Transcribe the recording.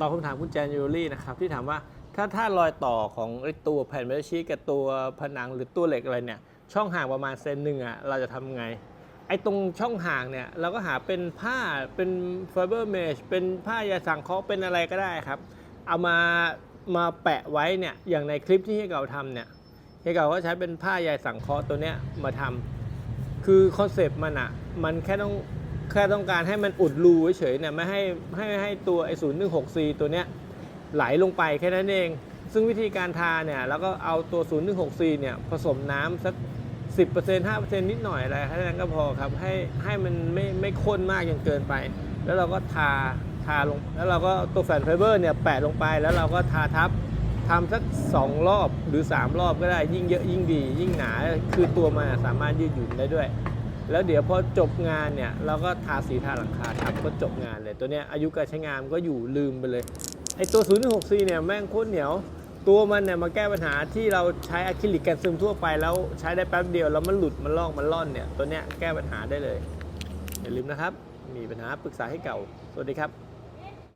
ตอบคำถามคุณแจนยูรี่นะครับที่ถามว่าถ้าถ้ารอยต่อของอตัวแผ่นเมทัลชีกับตัวผนังหรือตัวเหล็กอะไรเนี่ยช่องห่างประมาณเซนหนึ่งอะเราจะทำไง ไอ้ตรงช่องห่างเนี่ยเราก็หาเป็นผ้าเป็นไฟเบอร์เมชเป็นผ้ายาสังเคราะห์เป็นอะไรก็ได้ครับ เอามามาแปะไว้เนี่ยอย่างในคลิปที่เฮียเก่าทำเนี่ยเฮียเก่าก็ใช้เป็นผ้ายาสังเคราะห์ตัวเนี้ยมาทำคือคอนเซปต์มันอะมันแค่ต้อง แค่ต้องการให้มันอุดรูเฉยๆเนี่ยไม่ให้ให้ให้ตัวไอ้ศูนย์หนึ่งหกตัวเนี้ยไหลลงไปแค่นั้นเอง ซึ่งวิธีการทาเนี่ยแล้วก็เอาตัว 0 1 6 4 เนี่ยผสมน้ำสัก 10% 5%นิดหน่อยอะไรแค่นั้นก็พอครับ ให้ให้มันไม่ไม่ข้นมากจนเกินไป แล้วเราก็ทาทาลง แล้วเราก็ตัวแผ่นไฟเบอร์เนี่ยแปะลงไปแล้วเราก็ทาทับทำสัก 2 รอบหรือ 3 รอบก็ได้ยิ่งเยอะยิ่งดี ยิ่งหนาคือตัวมันสามารถยืดหยุ่นได้ด้วย แล้วเดี๋ยวพอจบงานเนี่ยเราก็ทาสีทาหลังคาทับก็จบงานเลย ตัวเนี้ยอายุการใช้งานก็อยู่ลืมไปเลยไอตัว 0 6 4เนี่ยแม่งโคตรเหนียว ตัวมันเนี่ยมาแก้ปัญหาที่เราใช้อะคริลิกกันซึมทั่วไปแล้วใช้ได้แป๊บเดียวแล้วมันหลุดมันลอกมันล่อนเนี่ยตัวเนี้ยแก้ปัญหาได้เลยอย่าลืมนะครับ มีปัญหาปรึกษาให้เก่าสวัสดีครับ